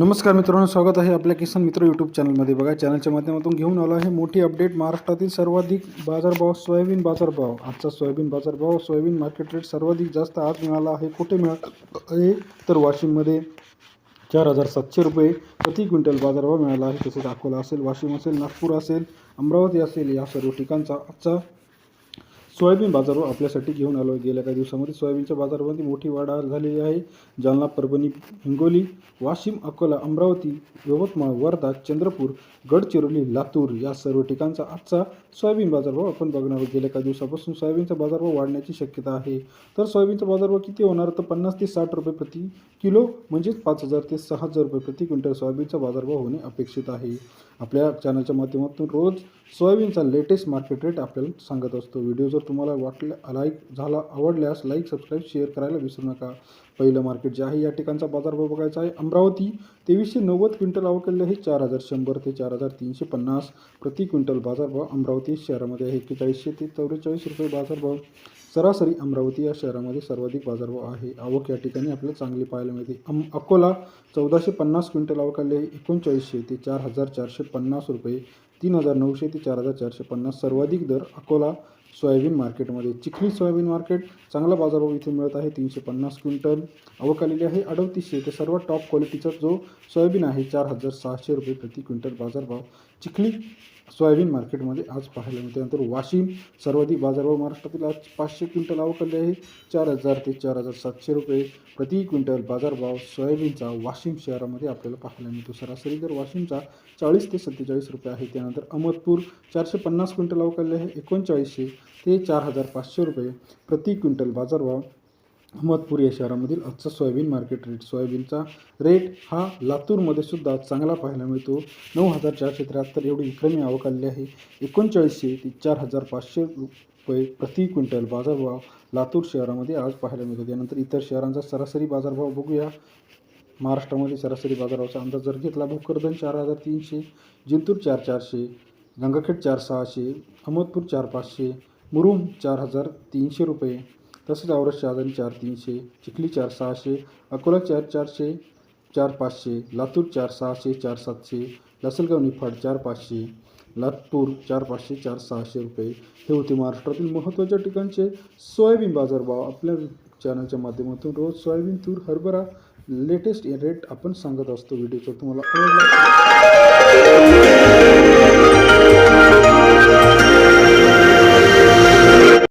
नमस्कार मित्रांनो स्वागत आहे आपल्या किसान मित्र यूट्यूब चॅनलमध्ये बघा चॅनलच्या माध्यमातून घेऊन आलो आहे मोठी अपडेट महाराष्ट्रातील सर्वाधिक बाजारभाव सोयाबीन बाजारभाव. आजचा सोयाबीन बाजारभाव सोयाबीन मार्केट रेट सर्वाधिक जास्त आज मिळाला आहे. कुठे मिळाला आहे? तर वाशिममध्ये चार हजार सातशे रुपये प्रति क्विंटल बाजारभाव मिळाला आहे. तसेच अकोला असेल वाशिम असेल नागपूर असेल अमरावती असेल या सर्व ठिकाणचा आजचा सोयाबीन बाजारभाव आपल्यासाठी घेऊन आलो गेल्या काही दिवसामध्ये सोयाबीनच्या बाजारामध्ये मोठी वाढ झालेली आहे. जालना परभणी हिंगोली वाशिम अकोला अमरावती यवतमाळ वर्धा चंद्रपूर गडचिरोली लातूर या सर्व ठिकाणचा आजचा सोयाबीन बाजारभाव आपण बघणार आहोत. गेल्या काही दिवसापासून सोयाबीनचा बाजारभाव वाढण्याची शक्यता आहे. तर सोयाबीनचा बाजारभाव किती होणार? तर पन्नास ते साठ रुपये प्रति किलो म्हणजेच पाच हजार ते सहा हजार रुपये प्रति क्विंटल सोयाबीनचा बाजारभाव होणे अपेक्षित आहे. आपल्या चॅनलच्या माध्यमातून रोज सोयाबीनचा लेटेस्ट मार्केट रेट आपल्याला सांगत असतो. व्हिडिओ जर तुम्हाला वाटल्या लाईक झाला आवडल्यास लाईक सबस्क्राईब शेअर करायला विसरू नका. पहिलं मार्केट जे आहे या ठिकाणचा बाजारभाव बघायचा आहे. अमरावती तेवीसशे नव्वद क्विंटल अवकलले आहे चार हजार शंभर ते चार हजार तीनशे पन्नास. प्रति क्विंटल बाजारभाव अमरावती शहरामध्ये आहे एक्केचाळीसशे ते चौवेचाळीस रुपये बाजारभाव सरासरी अमरावती या शहरामध्ये सर्वाधिक बाजारभाव आहे. आवक या ठिकाणी आपल्याला चांगली पाहायला मिळते. अम अकोला चौदाशे पन्नास क्विंटल आवकाले आहे एकोणचाळीसशे ते चार हजार चारशे पन्नास रुपये. तीन हजार नऊशे ते चार हजार चारशे पन्नास सर्वाधिक दर अकोला सोयाबीन मार्केटमध्ये. चिखली सोयाबीन मार्केट चांगला बाजारभाव इथे मिळत आहे तीनशे पन्नास क्विंटल. आवक आलेली आहे अडतीसशे ते सर्वात टॉप क्वालिटीचा जो सोयाबीन आहे चार हजार सहाशे रुपये प्रति क्विंटल बाजारभाव. चिखली सोयाबीन मार्केटमध्ये आज पाहायला मिळते. नंतर वाशिम सर्वाधिक बाजारभाव महाराष्ट्रातील आज पाचशे क्विंटल आवकले आहे. चार हजार ते चार हजार सातशे रुपये प्रति क्विंटल बाजारभाव सोयाबीनचा वाशिम शहरामध्ये आपल्याला पाहायला मिळतो. सरासरी दर वाशिमचा चाळीस ते सत्तेचाळीस रुपये आहे. त्यानंतर अहमदपूर चारशे पन्नास क्विंटल अवकाले आहे. एकोणचाळीसशे ते चार हजार पाचशे रुपये प्रति क्विंटल बाजारभाव अहमदपूर या शहरामधील आजचा सोयाबीन मार्केट रेट. सोयाबीनचा रेट हा लातूरमध्ये सुद्धा चांगला पाहायला मिळतो. नऊ हजार चारशे त्र्याहत्तर एवढी विक्रमी आवक आलेली आहे. एकोणचाळीसशे ते चार हजार पाचशे रुपये प्रति क्विंटल बाजारभाव लातूर शहरामध्ये आज पाहायला मिळतो. त्यानंतर इतर शहरांचा सरासरी बाजारभाव बघूया. महाराष्ट्रामध्ये सरासरी बाजारभावाचा अंदाज जर घेतला भोकरदन चार हजार तीनशे जिंतूर चार चारशे गंगाखेड चार सहाशे अहमदपूर चार पाचशे मुरुम चार हजार तीनशे रुपये तसेच औरत आणि चार तीनशे चिखली चार सहाशे अकोला चार चारशे चार पाचशे लातूर चार सहाशे चार सातशे लासलगाव निफाड चार पाचशे लातूर चार पाचशे चार सहाशे रुपये. हे होते महाराष्ट्रातील महत्त्वाच्या ठिकाणचे सोयाबीन बाजारभाव. आपल्या चॅनलच्या माध्यमातून रोज सोयाबीन तूर हरभरा लेटेस्ट रेट आपण सांगत असतो. व्हिडिओचा तुम्हाला आवडला